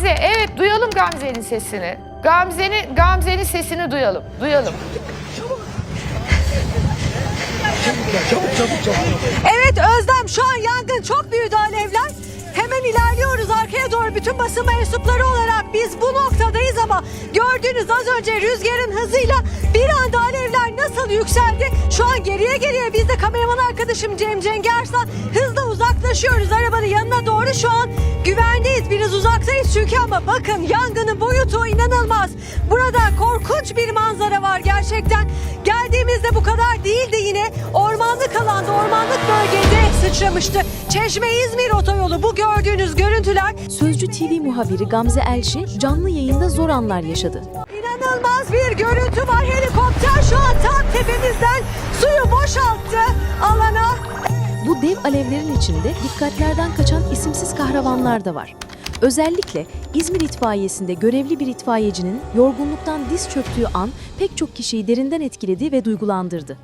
Gamze, evet duyalım Gamze'nin sesini. Gamze'nin Gamze'nin sesini duyalım. Duyalım. Evet Özlem şu an yangın çok büyüdü alevler. Hemen ilerliyoruz arkaya doğru bütün basın mensupları olarak biz bu noktadayız ama gördüğünüz az önce rüzgarın hızıyla bir anda alevler nasıl yükseldi. Şu an geriye geriye biz de kameraman arkadaşım Cem Cengersan hızla uzaklaşıyoruz arabanın yanına doğru şu an güvendeyiz biraz uzaktayız çünkü ama bakın yangının boyutu inanılmaz. Burada korkunç bir manzara var gerçekten. Geldiğimizde bu kadar değildi yine ormanlık alanda ormanlık bölgede sıçramıştı. Çeşme İzmir otoyolu bu gördüğünüz görüntüler Sözcü TV muhabiri Gamze Elşi canlı yayında zor anlar yaşadı. İnanılmaz bir görüntü var. Helikopter şu an dev alevlerin içinde dikkatlerden kaçan isimsiz kahramanlar da var. Özellikle İzmir itfaiyesinde görevli bir itfaiyecinin yorgunluktan diz çöktüğü an pek çok kişiyi derinden etkiledi ve duygulandırdı.